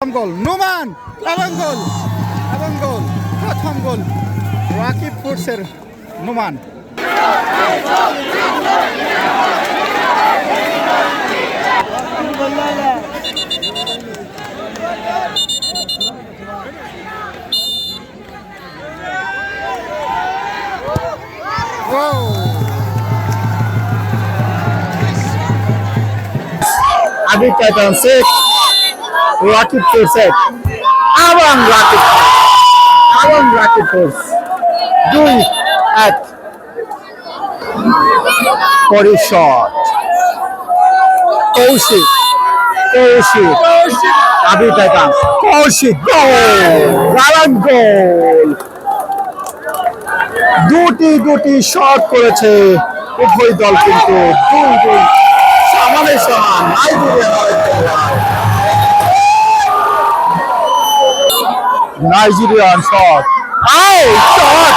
প্রথম গোল, নুমান এবং গোল এবং গোল, প্রথম গোল। রাকিব ফুডসের নুমান! আগে টাইটান সেট ফোর্স এক। এবং রকেট এবং রকেট ফোর্স দুই, এক। পরে শট কৌশিক। কৌশিক। আবি টাইটান কৌশিক গোল। গোল। দুটি দুটি শট করেছে উভয় দল কিন্তু। দুই দুই। সমানে সমান। Nigerian shot I shot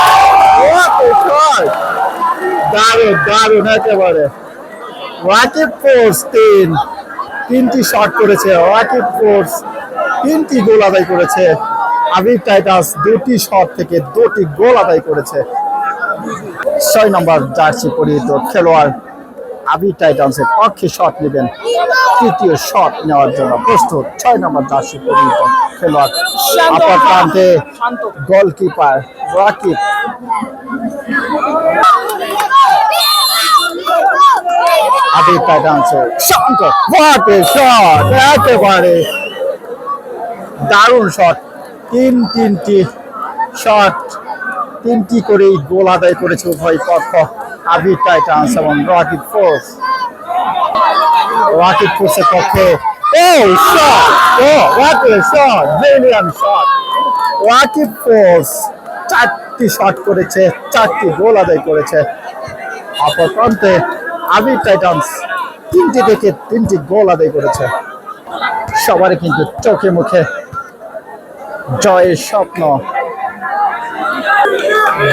what a shot দারুণ দারুণ একেবারে ওয়াকিব ফোর্স তিন, তিনটি শট করেছে। ওয়াকিব ফোর্স তিনটি গোল আদায় করেছে। আবির টাইটাস দুটি শট থেকে দুটি গোল আদায় করেছে। ছয় নম্বর জার্সি পরিহিত খেলোয়াড়। আবির টাইটান্সের পক্ষে শট নেবেন। তৃতীয় শট নেওয়ার জন্য প্রস্তুত। ছয় নম্বর জার্সি পরিহিত খেলোয়াড়। অপর প্রান্তে গোলকিপার রাকিব। আবির টাইটান্সের শান্ত হোয়াট এ শট একেবারে দারুণ শট তিন তিনটি শট তিনটি করেই গোল আদায় করেছে উভয় পক্ষ। আবির টাইটান্স এবং রকিট ফোর্স। রকিট ফোর্সের পক্ষে ও what a shot brilliant shot Rocket force চারটি শট করেছে, চারটি গোল আদায় করেছে। অপর প্রান্তে আবির টাইটান্স তিনটি থেকে তিনটি গোল আদায় করেছে। সবারই কিন্তু চোখে মুখে জয়ের স্বপ্ন।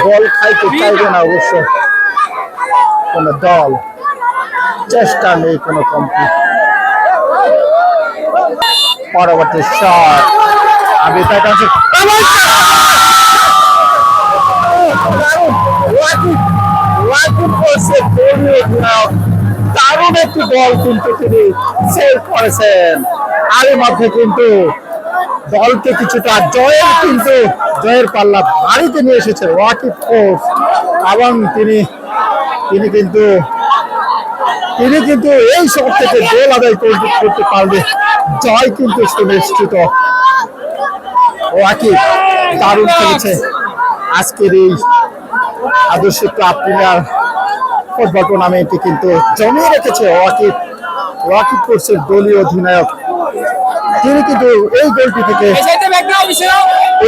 গোল খাইতে চাইবে না অবশ্য। কোন দল চেষ্টা নেই কোনো কমতি পরবর্তী শট আমি তার কাছে দারুণ একটি বল কিন্তু তিনি সেভ করেছেন। আরের মধ্যে কিন্তু দলকে কিছুটা জয়ের কিন্তু, জয়ের পাল্লা বাড়িতে নিয়ে এসেছে ওয়াকিব ফোর্স এবং তিনি তিনি কিন্তু তিনি কিন্তু এই সব থেকে গোল আদায় করতে পারবে জয় কিন্তু সুনিশ্চিত। ওয়াকিব দারুণ খেলেছে। আজকের এই আদর্শ ক্লাব প্রিমিয়ার ফুটবল টুর্নামেন্টে কিন্তু জমিয়ে রেখেছে ওয়াকিব ওয়াকিব কোর্সের দলীয় অধিনায়ক। তিনি কিন্তু এই গোলটি থেকে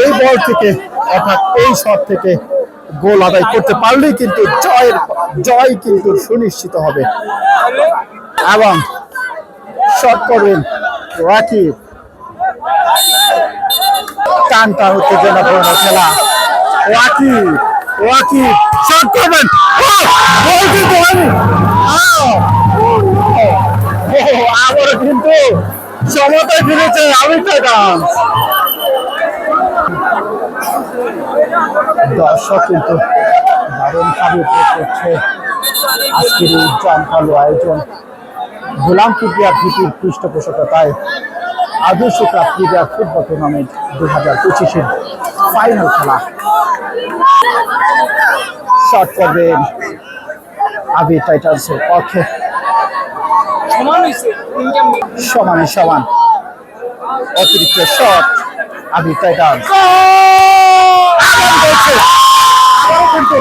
এই বল থেকে অর্থাৎ এই শট থেকে গোল আদায় করতে পারলেই কিন্তু জয়ের জয় কিন্তু সুনিশ্চিত হবে। এবং শট করবেন রাকিব। টান টান উত্তেজনাপূর্ণ খেলা। রাকিব রাকিব টাইটান্স দর্শক কিন্তু দারুণভাবে উপভোগ করছে আজকের এই জামকালো আয়োজন। গোলাম কিবরিয়া ভিপির পৃষ্ঠপোষকতায় আদর্শ ক্লাব ক্রীড়া ফুটবল টুর্নামেন্ট দু হাজার পঁচিশের ফাইনাল খেলা। শট করবেন আবির টাইটান্সের পক্ষে সমানে সমান অতিরিক্ত শট কিন্তু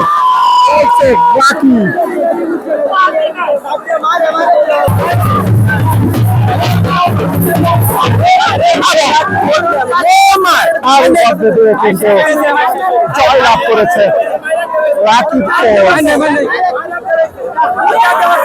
চলছে বাকি জয় লাভ করেছে ফোর্স